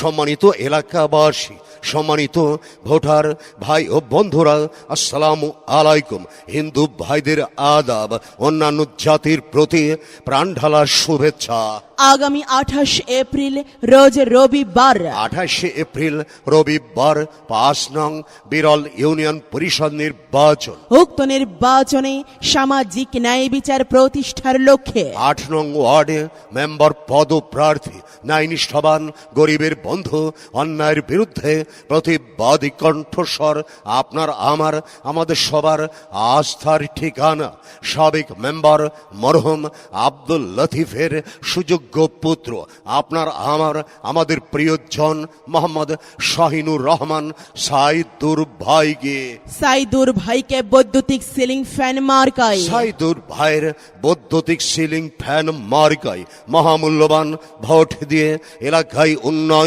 সম্মানিত এলাকাবাসী সম্মানিত ভোটার ভাই ও বন্ধুরা আসসালামু আলাইকুম। হিন্দু ভাইদের আদাব অন্যান্য জাতির প্রতি প্রাণ ঢালার শুভেচ্ছা। আগামী আঠাশ এপ্রিল রোজ রবিবার। আঠাশে এপ্রিল রবিবার পাঁচ নং বিরল ইউনিয়ন পরিষদ নির্বাচন। উক্ত নির্বাচনে সামাজিক ন্যায় বিচার প্রতিষ্ঠার লক্ষ্যে। আট নং ওয়ার্ডে মেম্বার পদপ্রার্থী ন্যায় নিষ্ঠাবান গরিবের বন্ধু অন্যায়ের বিরুদ্ধে প্রতিবাদী কণ্ঠস্বর আপনার আমার আমাদের সবার আস্থার ঠিকানা। সাবেক মেম্বার মরহম আব্দুল লতিফের সুযোগ্য পুত্র আপনার আমার আমাদের প্রিয়জন মোহাম্মদ শাহিনুর রহমান সাইদুর ভাইকে। সাইদুর ভাইকে বৈদ্যুতিক সিলিং ফ্যান মার্কায়। সাইদুর ভাইয়ের বৈদ্যুতিক সিলিং ফ্যান মার্কায় মহামূল্যবান ভোট দিয়ে এলাকায় উন্নয়ন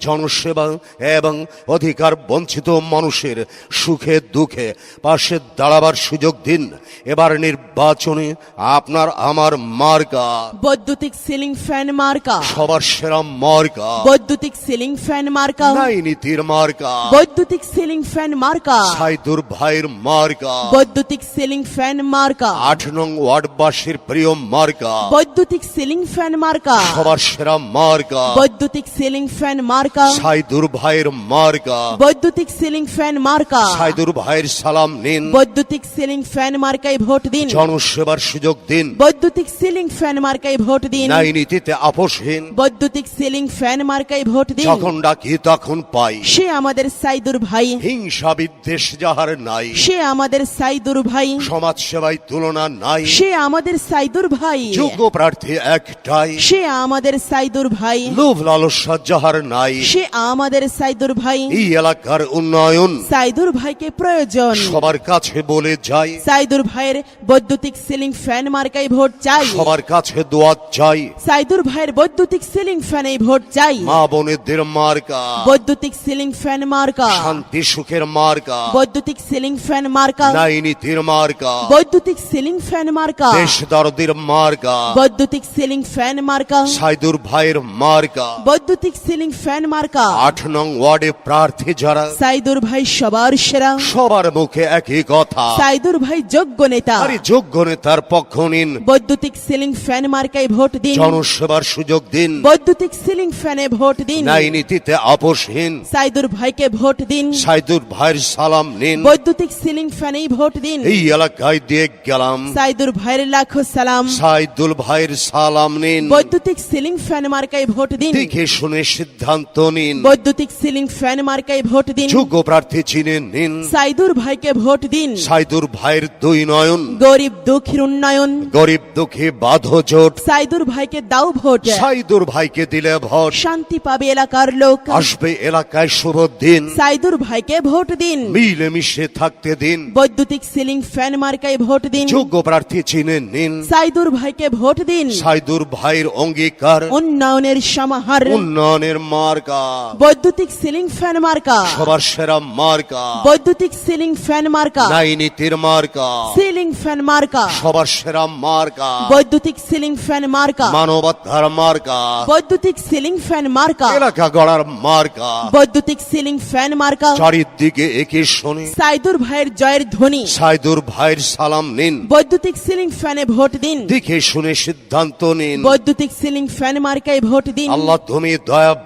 জনসেবা এবং অধিকার বঞ্চিত মানুষের সুখে দুঃখে পাশে দাঁড়াবার সুযোগ দিন। এবার নির্বাচনে আপনার আমার মার্কা। বৈদ্যুতিক সিলিং ফ্যান মার্কা। সবার সেরা মার্কা। বৈদ্যুতিক সিলিং ফ্যান মার্কা। নাই নীতির মার্কা। বৈদ্যুতিক সিলিং ফ্যান মার্কা। সাইদুর ভাইয়ের মার্কা। বৈদ্যুতিক সিলিং ফ্যান মার্কা। আট নং ওয়ার্ডবাসীর প্রিয় মার্কা। বৈদ্যুতিক সিলিং ফ্যান মার্কা। সবার সেরা মার্কা। বৈদ্যুতিক সিলিং ফ্যান মার্কা সাইদুর ভাইয়ের মার্কা বৈদ্যুতিক সিলিং ফ্যান মার্কা সাইদুর ভাইয়ের সালাম নিন বৈদ্যুতিক সিলিং ফ্যান মার্কায় ভোট দিন জনসেবার সুযোগ দিন বৈদ্যুতিক সিলিং ফ্যান মার্কায় ভোট দিন ন্যায় নীতিতে আপোষহীন বৈদ্যুতিক সিলিং ফ্যান মার্কায় ভোট দিন যখন ডাকি তখন পাই সে আমাদের সাইদুর ভাই হিংসা বিদ্বেষ যাহার নাই সে আমাদের সাইদুর ভাই সমাজ সেবায় তুলনা নাই সে আমাদের সাইদুর ভাই যোগ্য প্রার্থী একটাই সে আমাদের সাইদুর ভাই লোভ লালসা যাহার নাই। সে আমাদের সাইদুর ভাই। এই এলাকার উন্নয়ন সাইদুর ভাইকে প্রয়োজন। সবার কাছে বলে যাই। সাইদুর ভাইয়ের বৈদ্যুতিক সিলিং ফ্যান মার্কায় ভোট চাই। সবার কাছে দোয়া চাই। সাইদুর ভাইয়ের বৈদ্যুতিক সিলিং ফ্যানে ভোট চাই। মা বোনেদের মার্কা। বৈদ্যুতিক সিলিং ফ্যান মার্কা। শান্তি সুখের মার্কা। বৈদ্যুতিক সিলিং ফ্যান মার্কা। ন্যায় নীতির মার্কা। বৈদ্যুতিক সিলিং ফ্যান মার্কা। দেশ দরদের মার্কা। বৈদ্যুতিক সিলিং ফ্যান মার্কা। সাইদুর ভাইয়ের মার্কা। বৈদ্যুতিক সিলিং ফ্যান মার্কা আট নং ওয়ার্ডে প্রার্থী যারা সাইদুর ভাই সবার সেরা। সবার মুখে একই কথা। সাইদুর ভাই যোগ্য নেতা। আরে যোগ্য নেতার পক্ষ নিন। বৈদ্যুতিক সিলিং ফ্যান মার্কায় ভোট দিন। জনসেবার সুযোগ দিন। বৈদ্যুতিক সিলিং ফ্যানে ভোট দিন। ন্যায় নীতিতে আপোষহীন। সাইদুর ভাইকে ভোট দিন। সাইদুর ভাইয়ের সালাম নিন। বৈদ্যুতিক সিলিং ফ্যানেই ভোট দিন। এই এলাকায় দিয়ে গেলাম। সাইদুর ভাইয়ের লাখো সালাম। সাইদুল ভাইয়ের সালাম নিন। বৈদ্যুতিক সিলিং ফ্যান মার্কায় ভোট দিন। দেখে শুনে সিদ্ধান্ত নিন। বৈদ্যুতিক সিলিং ফ্যান মার্কায় ভোট দিন। যোগ্য প্রার্থী চিনে নিন। সাইদুর ভাইকে ভোট দিন। সাইদুর ভাইয়ের দুই নয়ন। গরিব দুঃখীর উন্নয়ন। গরিব দুঃখী বাধ জোট। সাইদুর ভাইকে দাও ভোট। সাইদুর ভাইকে দিলে ভোট। শান্তি পাবে এলাকার লোক। আসবে এলাকায় শুভ দিন। সাইদুর ভাইকে ভোট দিন। মিলে মিশে থাকতে দিন। বৈদ্যুতিক সিলিং ফ্যান মার্কায় ভোট দিন। যোগ্য প্রার্থী চিনে নিন। সাইদুর ভাইকে ভোট দিন। সাইদুর ভাইয়ের অঙ্গীকার। উন্নয়নের সমাহার। উন্নয়নের মার্কা। বৈদ্যুতিক সিলিং ফ্যান মার্কা। সবার সেরা মার্কা। বৈদ্যুতিক সিলিং ফ্যান মার্কা। নাই নীতির মার্কা। সিলিং ফ্যান মার্কা। সবার সেরা মার্কা। বৈদ্যুতিক সিলিং ফ্যান মার্কা। মানবতার মার্কা। বৈদ্যুতিক সিলিং ফ্যান মার্কা। এলাকা গড়ার মার্কা। বৈদ্যুতিক সিলিং ফ্যান মার্কা। চারিদিকে একই শুনি। সাইদুর ভাইয়ের জয়ের ধ্বনি। সাইদুর ভাইয়ের সালাম নিন। বৈদ্যুতিক সিলিং ফ্যানে ভোট দিন। দেখে শুনে সিদ্ধান্ত নিন। বৈদ্যুতিক সিলিং ফ্যান মার্কায় ভোট দিন। আল্লাহ তুমি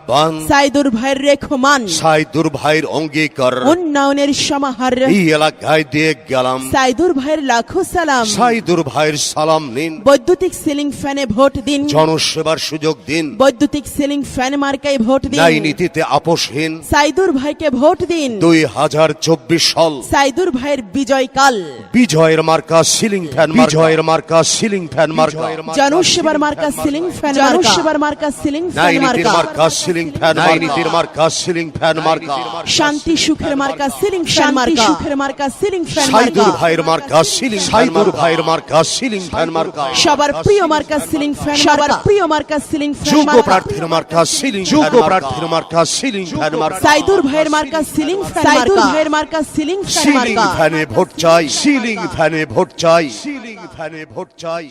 দয়াবান সাইদুর ভাইয়ের রেখমান সাইদুর ভাইয়ের অঙ্গীকার। উন্নয়নের সমাহার। এই এলাকায় দিয়ে গেলাম। সাইদুর ভাইয়ের লাখো সালাম। সাইদুর ভাইয়ের সালাম নিন। বৈদ্যুতিক সিলিং ফ্যানে ভোট দিন। জনসেবার সুযোগ দিন। বৈদ্যুতিক সিলিং ফ্যান মার্কায় ভোট দিন। ন্যায় নীতিতে আপোষহীন। সাইদুর ভাইকে ভোট দিন। দুই হাজার চব্বিশ সাল। সাইদুর ভাইয়ের বিজয় কাল। বিজয়ের মার্কা সিলিং ফ্যান বিজয়ের মার্কা সিলিং ফ্যান মার্কা। জনসেবার মার্কা সিলিং ফ্যান জনসেবার মার্কা সিলিং ফ্যান মার্কা সিলিং ফ্যান মার্কা সিলিং ফ্যান মার্কা শান্তি সুখের মার্কা সিলিং ফ্যান মার্কা সুখের মার্কা সিলিং ফ্যান মার্কা সাইদুর ভাইয়ের মার্কা সিলিং সাইদুর ভাইয়ের মার্কা সিলিং ফ্যান মার্কা সবার প্রিয় মার্কা সিলিং ফ্যান সবার প্রিয় মার্কা সিলিং ফ্যান যোগ্য মার্কা প্রার্থীর মার্কা সিলিং যোগ্য প্রার্থীর মার্কা সিলিং ফ্যান মার্কা সাইদুর ভাইয়ের মার্কা সিলিং ফ্যান সাইদুর ভাইয়ের মার্কা সিলিং ফ্যান সিলিং ফ্যানে ভোট চাই সিলিং ফ্যানে ভোট চাই সিলিং ফ্যানে ভোট চাই